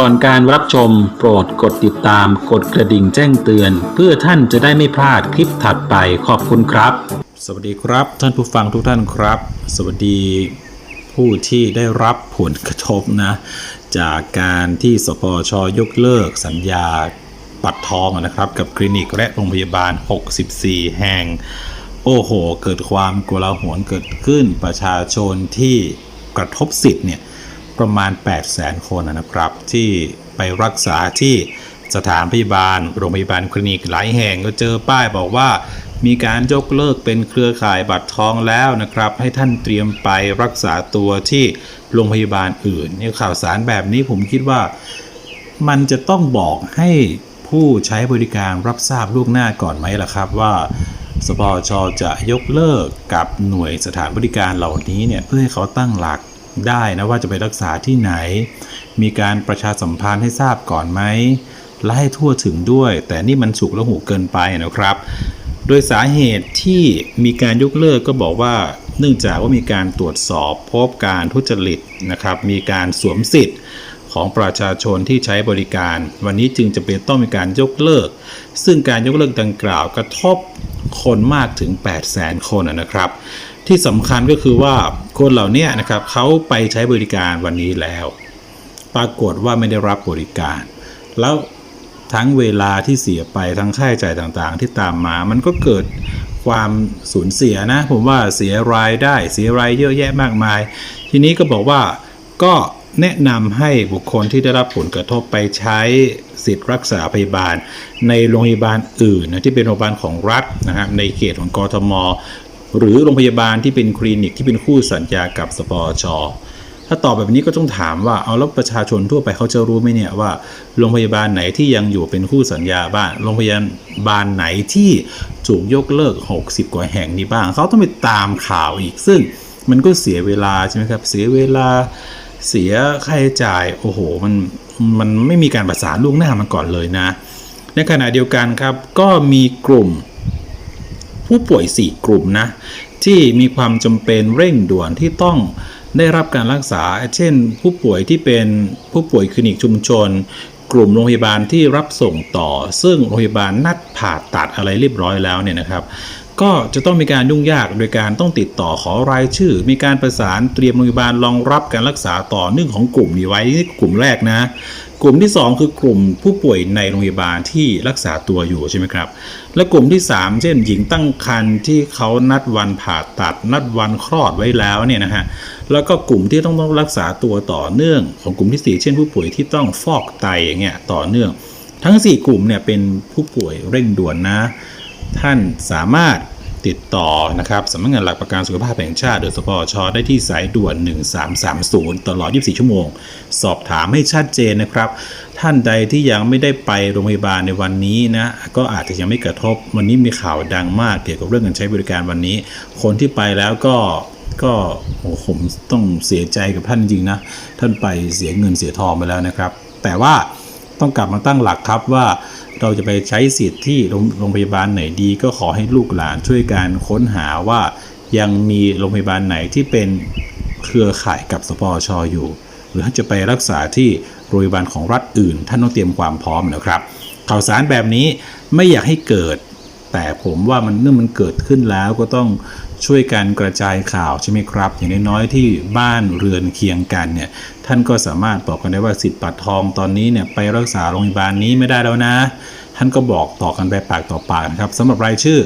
ก่อนการรับชมโปรดกดติดตามกดกระดิ่งแจ้งเตือน เพื่อท่านจะได้ไม่พลาดคลิปถัดไปขอบคุณครับ สวัสดีครับท่านผู้ฟังทุกท่านครับ สวัสดีผู้ที่ได้รับผลกระทบนะ จากการที่สปชยกเลิกสัญญาปัดทองนะครับ กับคลินิกและโรงพยาบาล 64 แห่ง โอ้โห เกิดความกลาหลเกิดขึ้นประชาชนที่กระทบสิทธิ์เนี่ย ประมาณ 8 0 0แสนคนนะครับ ที่ไปรักษาที่สถานพยาบาล โรงพยาบาลคลินิกหลายแห่งก็เจอป้ายบอกว่า มีการยกเลิกเป็นเครือข่ายบัตรทองแล้วนะครับ ให้ท่านเตรียมไปรักษาตัวที่โรงพยาบาลอื่นนี่ข่าวสารแบบนี้ผมคิดว่า มันจะต้องบอกให้ผู้ใช้บริการรับทราบล่วงหน้าก่อนไหมล่ะครับว่าสปชจะยกเลิกกับหน่วยสถานบริการเหล่านี้เนี่ยเพื่อให้เขาตั้งหลัก ได้นะว่าจะไปรักษาที่ไหน มีการประชาสัมพันธ์ให้ทราบก่อนไหมและให้ทั่วถึงด้วย แต่นี่มันฉุกละหูเกินไปนะครับ โดยสาเหตุที่มีการยกเลิกก็บอกว่า เนื่องจากว่ามีการตรวจสอบพบการทุจริตนะครับ มีการสวมสิทธิ์ของประชาชนที่ใช้บริการ วันนี้จึงจะเป็นต้องมีการยกเลิก ซึ่งการยกเลิกดังกล่าวกระทบ คนมากถึง 8 0 0 0 0 0 คนนะนะครับ ที่สำคัญก็คือว่าคนเหล่านี้นะครับเขาไปใช้บริการวันนี้แล้ว ปรากฏว่าไม่ได้รับบริการ แล้วทั้งเวลาที่เสียไปทั้งค่าใช้จ่ายต่างๆ ที่ตามมา มันก็เกิดความสูญเสียนะ ผมว่าเสียรายได้เสียรายเยอะแยะมากมาย ทีนี้ก็บอกว่าก็ แนะนำให้บุคคลที่ได้รับผลกระทบไปใช้สิทธิ์รักษาพยาบาล ในโรงพยาบาลอื่นนะที่เป็นโรงพยาบาลของรัฐนะครับในเขตของกทม หรือโรงพยาบาลที่เป็นคลินิกที่เป็นคู่สัญญากับสปอชถ้าตอบแบบนี้ก็ต้องถามว่าเอาแล้วประชาชนทั่วไปเขาจะรู้ไหมเนี่ยว่าโรงพยาบาลไหนที่ยังอยู่เป็นคู่สัญญาบ้างโรงพยาบาลไหนที่ถูกยกเลิก 60 กว่าแห่งนี้บ้าง เขาต้องไปตามข่าวอีกซึ่งมันก็เสียเวลาใช่ไหมครับเสียเวลา เสียค่าใช้จ่ายโอ้โหมันมันไม่มีการประสานล่วงหน้ามาก่อนเลยนะ ในขณะเดียวกันครับก็มีกลุ่มผู้ป่วย 4 กลุ่มนะ ที่มีความจำเป็นเร่งด่วนที่ต้องได้รับการรักษา เช่น ผู้ป่วยที่เป็นผู้ป่วยคลินิกชุมชน กลุ่มโรงพยาบาลที่รับส่งต่อ ซึ่งโรงพยาบาลนัดผ่าตัดอะไรเรียบร้อยแล้วเนี่ยนะครับ ก็จะต้องมีการยุ่งยากโดยการต้องติดต่อขอรายชื่อ มีการประสานเตรียมโรงพยาบาลรองรับการรักษาต่อเนื่องของกลุ่มนี้ไว้นี่กลุ่มแรกนะ กลุ่มที่ 2 คือกลุ่มผู้ป่วยในโรงพยาบาลที่รักษาตัวอยู่ใช่ไหมครับ และกลุ่มที่ 3 เช่น หญิงตั้งครรภ์ที่เขานัดวันผ่าตัด นัดวันคลอดไว้แล้วเนี่ยนะฮะแล้วก็กลุ่มที่ต้องต้องรักษาตัวต่อเนื่อง ของกลุ่มที่ 4 เช่น ผู้ป่วยที่ต้องฟอกไตอย่างเงี้ยต่อเนื่อง ทั้ง 4 กลุ่มเนี่ยเป็นผู้ป่วยเร่งด่วนนะ ท่านสามารถติดต่อนะครับสำนักงานหลักประกันสุขภาพแห่งชาติหรือสปชได้ที่สายด่วน 1330 ตลอด 24 ชั่วโมง สอบถามให้ชัดเจนนะครับ ท่านใดที่ยังไม่ได้ไปโรงพยาบาลในวันนี้นะก็อาจจะยังไม่กระทบ วันนี้มีข่าวดังมากเกี่ยวกับเรื่องการใช้บริการวันนี้ คนที่ไปแล้วก็ก็โอ้ผมต้องเสียใจกับท่านจริงนะท่านไปเสียเงินเสียทองไปแล้วนะครับ แต่ว่าต้องกลับมาตั้งหลักครับว่า เราจะไปใช้สิทธิ์ที่โรงพยาบาลไหนดี ก็ขอให้ลูกหลานช่วยการค้นหาว่ายังมีโรงพยาบาลไหนที่เป็นเครือข่ายกับสปอชอยู่ หรือถ้าจะไปรักษาที่โรงพยาบาลของรัฐอื่น ท่านต้องเตรียมความพร้อมนะครับ ข่าวสารแบบนี้ไม่อยากให้เกิด แต่ผมว่ามันเมื่อมันเกิดขึ้นแล้วก็ต้อง ช่วยกันกระจายข่าวใช่ไหมครับ อย่างน้อยๆที่บ้านเรือนเคียงกันเนี่ยท่านก็สามารถบอกกันได้ว่าสิทธิ์ปัดทองตอนนี้เนี่ยไปรักษาโรงพยาบาลนี้ไม่ได้แล้วนะ ท่านก็บอกต่อกันไปปากต่อปากนะครับสำหรับรายชื่อ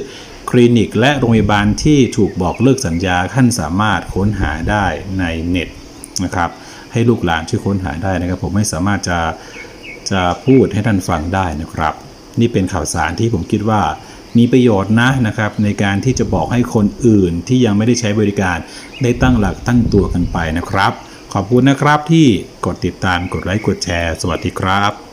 คลินิกและโรงพยาบาลที่ถูกบอกเลิกสัญญาท่านสามารถค้นหาได้ในเน็ตนะครับให้ลูกหลานช่วยค้นหาได้นะครับ ผมไม่สามารถจะจะพูดให้ท่านฟังได้นะครับ นี่เป็นข่าวสารที่ผมคิดว่า มีประโยชน์นะนะครับในการที่จะบอกให้คนอื่นที่ยังไม่ได้ใช้บริการ ได้ตั้งหลักตั้งตัวกันไปนะครับ ขอบคุณนะครับที่กดติดตามกดไลค์กดแชร์ สวัสดีครับ